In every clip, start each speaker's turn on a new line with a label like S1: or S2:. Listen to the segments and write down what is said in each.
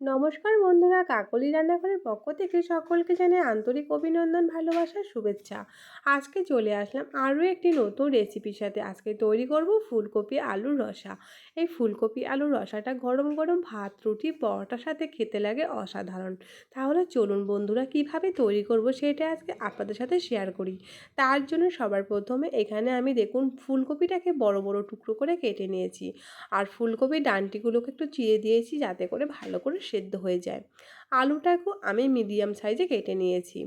S1: নমস্কার বন্ধুরা, কাকলি রান্নাঘরের পক্ষ থেকে সকলকে জানাই আন্তরিক অভিনন্দন ভালোবাসার শুভেচ্ছা। আজকে চলে আসলাম আরও একটি নতুন রেসিপির সাথে। আজকে তৈরি করব ফুলকপি আলুর রসা। এই ফুলকপি আলুর রসাটা গরম গরম ভাত, রুটি, পরোটার সাথে খেতে লাগে অসাধারণ। তাহলে চলুন বন্ধুরা, কীভাবে তৈরি করব সেটা আজকে আপনাদের সাথে শেয়ার করি। তার জন্য সবার প্রথমে এখানে আমি দেখুন ফুলকপিটাকে বড় বড় টুকরো করে কেটে নিয়েছি। আর ফুলকপির ডান্টিগুলোকে একটু চিড়ে দিয়েছি যাতে করে ভালো করে সেদ্ধ হয়ে যায়। আলুটাকেও আমি মিডিয়াম সাইজে কেটে নিয়েছি।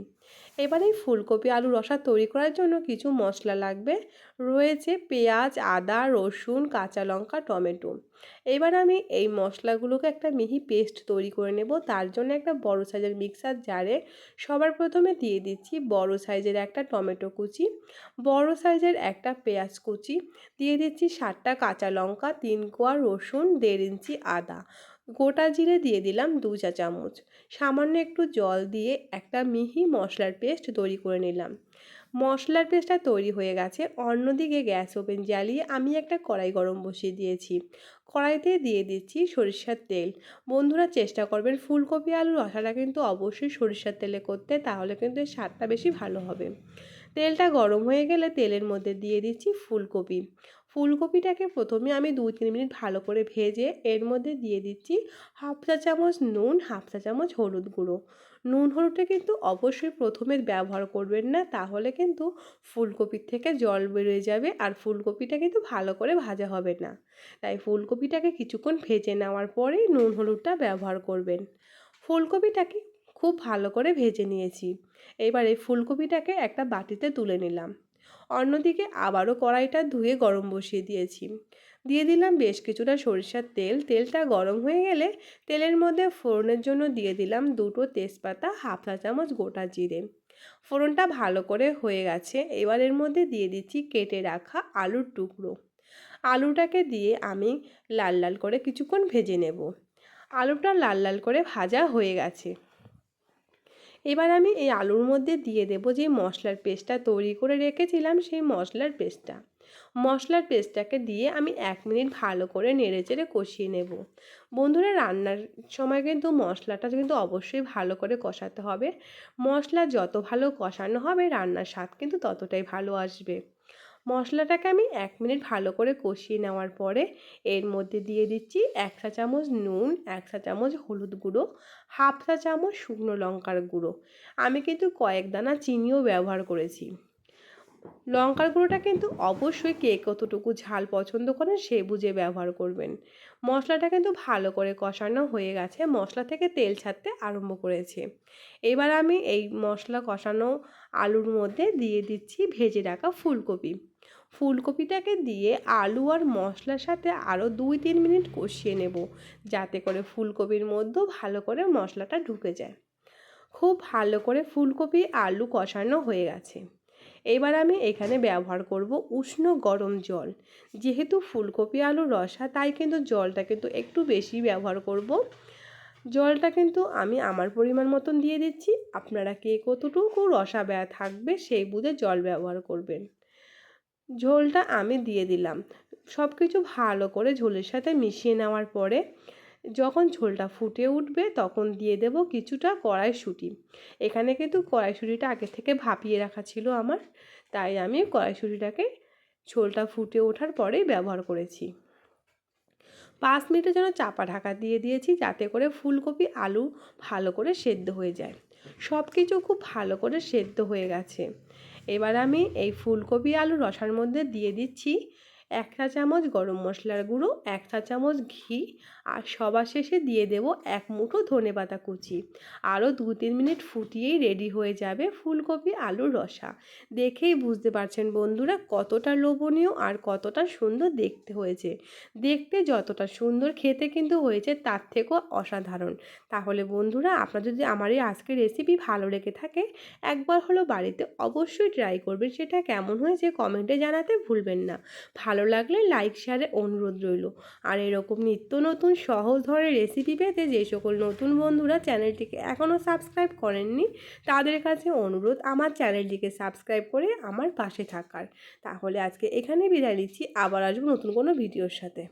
S1: এবার এই ফুলকপি আলু রসা তৈরি করার জন্য কিছু মশলা লাগবে। রয়েছে পেঁয়াজ, আদা, রসুন, কাঁচা লঙ্কা, টমেটো। এবার আমি এই মশলাগুলোকে একটা মিহি পেস্ট তৈরি করে নেব। তার জন্য একটা বড় সাইজের মিক্সার জারে সবার প্রথমে দিয়ে দিচ্ছি বড় সাইজের একটা টমেটো কুচি, বড় সাইজের একটা পেঁয়াজ কুচি। দিয়ে দিচ্ছি সাতটা কাঁচা লঙ্কা, তিন কোয়া রসুন, দেড় ইঞ্চি আদা। গোটা জিরে দিয়ে দিলাম দু চা চামচ। সামান্য একটু জল দিয়ে একটা মিহি মশলার পেস্ট তৈরি করে নিলাম। মশলার পেস্টটা তৈরি হয়ে গেছে, অন্যদিকে গ্যাস ওভেন জ্বালিয়ে আমি একটা কড়াই গরম বসিয়ে দিয়েছি। কড়াইতে দিয়ে দিচ্ছি সরিষার তেল। বন্ধুরা, চেষ্টা করবেন, ফুলকপি আলু রসাটা কিন্তু অবশ্যই সরিষার তেলে করতে, তাহলে কিন্তু এর স্বাদটা বেশি ভালো হবে। তেলটা গরম হয়ে গেলে তেলের মধ্যে দিয়ে দিচ্ছি ফুলকপি। ফুলকপিটাকে প্রথমে আমি দু তিন মিনিট ভালো করে ভেজে এর মধ্যে দিয়ে দিচ্ছি হাফ চা চামচ নুন, হাফ চা চামচ হলুদ গুঁড়ো। নুন হলুদটা কিন্তু অবশ্যই প্রথমে ব্যবহার করবেন না, তাহলে কিন্তু ফুলকপির থেকে জল বেরিয়ে যাবে আর ফুলকপিটা কিন্তু ভালো করে ভাজা হবে না। তাই ফুলকপিটাকে কিছুক্ষণ ভেজে নেওয়ার পরেই নুন হলুদটা ব্যবহার করবেন। ফুলকপিটাকে খুব ভালো করে ভেজে নিয়েছি। এবারে ফুলকপিটাকে একটা বাটিতে তুলে নিলাম। অন্যদিকে আবারও কড়াইটা ধুয়ে গরম বসিয়ে দিয়েছি। দিয়ে দিলাম বেশ কিছুটা সরিষার তেল। তেলটা গরম হয়ে গেলে তেলের মধ্যে ফোড়নের জন্য দিয়ে দিলাম দুটো তেজপাতা, হাফ চা চামচ গোটা জিরে। ফোড়নটা ভালো করে হয়ে গেছে। এবার এর মধ্যে দিয়ে দিচ্ছি কেটে রাখা আলুর টুকরো। আলুটাকে দিয়ে আমি লাল লাল করে কিছুক্ষণ ভেজে নেব। আলুটা লাল লাল করে ভাজা হয়ে গেছে। এবার আমি এই আলুর মধ্যে দিয়ে দেব যে মশলার পেস্টটা তৈরি করে রেখেছিলাম, সেই মশলার পেস্টটা। মশলার পেস্টটাকে দিয়ে আমি এক মিনিট ভালো করে নেড়ে চেড়ে কষিয়ে নেব। বন্ধুরা, রান্নার সময় কিন্তু মশলাটা কিন্তু অবশ্যই ভালো করে কষাতে হবে। মশলা যত ভালো কষানো হবে, রান্নার স্বাদ কিন্তু ততটাই ভালো আসবে। মশলাটাকে আমি এক মিনিট ভালো করে কষিয়ে নেওয়ার পরে এর মধ্যে দিয়ে দিচ্ছি এক চা চামচ নুন, এক চা চামচ হলুদ গুঁড়ো, হাফ চা চামচ শুকনো লঙ্কার গুঁড়ো। আমি কিন্তু কয়েক দানা চিনিও ব্যবহার করেছি। লঙ্কার গুঁড়োটা কিন্তু অবশ্যই কে কতটুকু ঝাল পছন্দ করেন সে বুঝে ব্যবহার করবেন। মশলাটা কিন্তু ভালো করে কষানো হয়ে গেছে, মশলা থেকে তেল ছাড়তে আরম্ভ করেছে। এবার আমি এই মশলা কষানো আলুর মধ্যে দিয়ে দিচ্ছি ভেজে রাখা ফুলকপি। ফুলকপিটাকে দিয়ে আলু আর মশলার সাথে আরও দুই তিন মিনিট কষিয়ে নেব, যাতে করে ফুলকপির মধ্যেও ভালো করে মশলাটা ঢুকে যায়। খুব ভালো করে ফুলকপি আলু কষানো হয়ে গেছে। এবার আমি এখানে ব্যবহার করব উষ্ণ গরম জল। যেহেতু ফুলকপি আলু রসা, তাই কিন্তু জলটা কিন্তু একটু বেশি ব্যবহার করব। জলটা কিন্তু আমি আমার পরিমাণ মতন দিয়ে দিচ্ছি। আপনারা কে কতটুকু রসা ব্যয় থাকবে সেই বুঝে জল ব্যবহার করবেন। ঝোলটা আমি দিয়ে দিলাম। সব কিছু ভালো করে ঝোলের সাথে মিশিয়ে নেওয়ার পরে যখন ঝোলটা ফুটে উঠবে তখন দিয়ে দেব কিছুটা কড়াইশুঁটি। এখানে কিন্তু কড়াইশুঁটিটা আগে থেকে ভাপিয়ে রাখা ছিল আমার, তাই আমি কড়াইশুঁটিটাকে ঝোলটা ফুটে ওঠার পরেই ব্যবহার করেছি। পাঁচ মিনিটের জন্য চাপা ঢাকা দিয়ে দিয়েছি যাতে করে ফুলকপি, আলু ভালো করে সেদ্ধ হয়ে যায়। সব কিছু খুব ভালো করে সেদ্ধ হয়ে গেছে। এবার আমি এই ফুলকপি আলু রসার মধ্যে দিয়ে দিচ্ছি এক চা চামচ গরম মশলার গুঁড়ো, এক চা চামচ ঘি, আর সবার শেষে দিয়ে দেব এক মুঠো ধনে পাতা কুচি। আরও দু তিন মিনিট ফুটিয়েই রেডি হয়ে যাবে ফুলকপি আলুর রসা। দেখেই বুঝতে পারছেন বন্ধুরা কতটা লোভনীয় আর কতটা সুন্দর দেখতে হয়েছে। দেখতে যতটা সুন্দর খেতে কিন্তু হয়েছে তার থেকেও অসাধারণ। তাহলে বন্ধুরা আপনার যদি আমার এই আজকের রেসিপি ভালো লেগে থাকে, একবার হলো বাড়িতে অবশ্যই ট্রাই করবেন। সেটা কেমন হয়েছে কমেন্টে জানাতে ভুলবেন না। ভালো ভালো লাগলে লাইক শেয়ারে অনুরোধ রইল। আর এরকম নিত্য নতুন সহজ ধরনের রেসিপি পেতে যে সকল নতুন বন্ধুরা চ্যানেলটিকে এখনও সাবস্ক্রাইব করেননি, তাদের কাছে অনুরোধ আমার চ্যানেলটিকে সাবস্ক্রাইব করে আমার পাশে থাকার। তাহলে আজকে এখানে বিদায় নিচ্ছি, আবার আসব নতুন কোনো ভিডিওর সাথে।